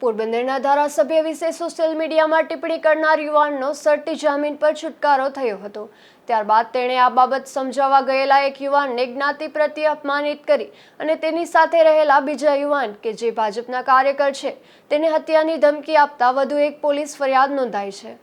પોરબંદરના ધારાસભ્ય વિશે સોશિયલ મીડિયામાં ટિપ્પણી કરનાર યુવાનનો સટ્ટી જામીન પર છુટકારો થયો હતો. ત્યારબાદ તેણે આ બાબત સમજાવવા ગયેલા એક યુવાનને જ્ઞાતિ પ્રત્યે અપમાનિત કરી અને તેની સાથે રહેલા બીજા યુવાન કે જે ભાજપના કાર્યકર છે, તેને હત્યાની ધમકી આપતા વધુ એક પોલીસ ફરિયાદ નોંધાઈ છે.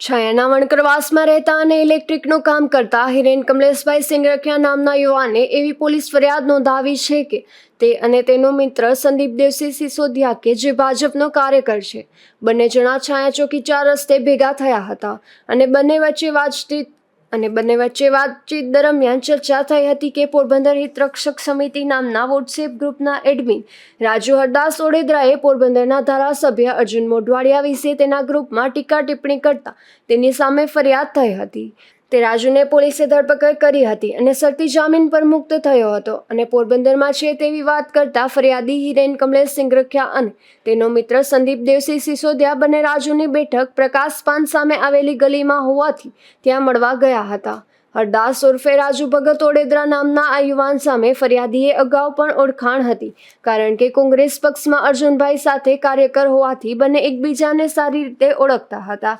છાયાના વણકરવાસમાં રહેતા અને ઇલેક્ટ્રિકનું કામ કરતા હિરેન કમલેશભાઈ સિંગરખિયા નામના યુવાને એવી પોલીસ ફરિયાદ નોંધાવી છે કે તે અને તેનો મિત્ર સંદીપ દેવસિંહ સિસોદિયા કે જે ભાજપનો કાર્યકર છે. બંને જણા છાયા ચોકી ચાર રસ્તે ભેગા થયા હતા અને બંને વચ્ચે વાતચીત અને બંને વચ્ચે વાતચીત દરમિયાન ચર્ચા થઈ હતી કે પોરબંદર હિતરક્ષક સમિતિ નામના વોટ્સએપ ગ્રુપના એડમિન રાજુ હરદાસ ઓડેદરાએ પોરબંદરના ધારાસભ્ય અર્જુન મોઢવાડિયા વિશે તેના ગ્રુપમાં ટીકા ટિપ્પણી કરતા તેની સામે ફરિયાદ થઈ હતી. તે રાજુને પોલીસે ધરપકડ કરી હતી અને શરતી જામીન પર મુક્ત થયો હતો. અને પોરબંદરમાં છે તેવી વાત કરતા ફરિયાદી હિરેન કમલેશ સિંગરખિયા અને તેનો મિત્ર સંદીપ દેવસિંહ સિસોદિયા બંને રાજુની બેઠક પ્રકાશ પાન સામે આવેલી ગલીમાં હોવાથી ત્યાં મળવા ગયા હતા. હરદાસ ઉર્ફે રાજુ ભગત ઓડેદરા નામના આ યુવાન સામે ફરિયાદીએ અગાઉ પણ ઓળખાણ હતી, કારણ કે કોંગ્રેસ પક્ષમાં અર્જુનભાઈ સાથે કાર્યકર હોવાથી બંને એકબીજાને સારી રીતે ઓળખતા હતા.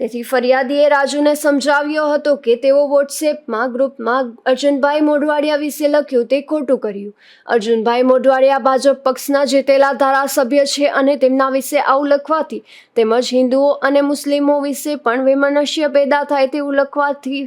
તેથી ફરિયાદીએ રાજુને સમજાવ્યો હતો કે તેઓ વોટ્સએપમાં ગ્રુપમાં અર્જુનભાઈ મોઢવાડિયા વિશે લખ્યું તે ખોટું કર્યું. અર્જુનભાઈ મોઢવાડિયા ભાજપ પક્ષના જીતેલા ધારાસભ્ય છે અને તેમના વિશે આવું લખવાથી તેમજ હિન્દુઓ અને મુસ્લિમો વિશે પણ વૈમનસ્ય પેદા થાય તેવું લખવાથી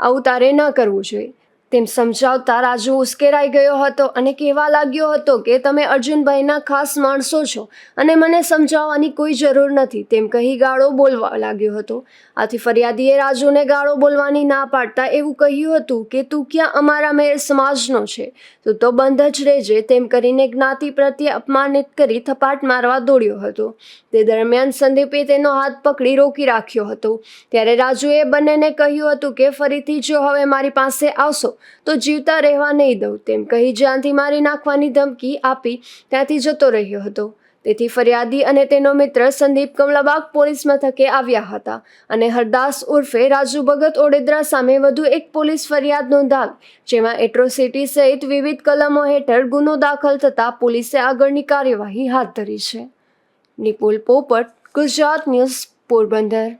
આવું તારે ન કરવું જોઈએ. તેમ સમજાવતા રાજુ ઉશ્કેરાઈ ગયો હતો અને કહેવા લાગ્યો હતો કે તમે અર્જુનભાઈના ખાસ માણસો છો અને મને સમજાવવાની કોઈ જરૂર નથી, તેમ કહી ગાળો બોલવા લાગ્યો હતો. આથી ફરિયાદીએ રાજુને ગાળો બોલવાની ના પાડતા એવું કહ્યું હતું કે તું ક્યાં અમારા મેર સમાજનો છે? તું તો બંધ જ રહેજે, તેમ કરીને જ્ઞાતિ પ્રત્યે અપમાનિત કરી થપાટ મારવા દોડ્યો હતો. તે દરમિયાન સંદીપે તેનો હાથ પકડી રોકી રાખ્યો હતો. ત્યારે રાજુએ બંનેને કહ્યું હતું કે ફરીથી જો હવે મારી પાસે આવશો તો જીવતા રહેવા નહીં દઉં તેમ કહી જ્યાંથી મારી નાખવાની ધમકી આપી ત્યાંથી જતો રહ્યો હતો. તેથી ફરિયાદી અને તેનો મિત્ર સંદીપ કમલાબાગ પોલીસ મથકે આવ્યા હતા અને હરદાસ ઉર્ફે રાજુ ભગત ઓડેદરા સામે વધુ એક પોલીસ ફરિયાદ નોંધાવી, જેમાં એટ્રોસિટી સહિત વિવિધ કલમો હેઠળ ગુનો દાખલ થતાં પોલીસે આગળની કાર્યવાહી હાથ ધરી છે. નિપુલ પોપટ, ગુજરાત ન્યૂઝ પોરબંદર.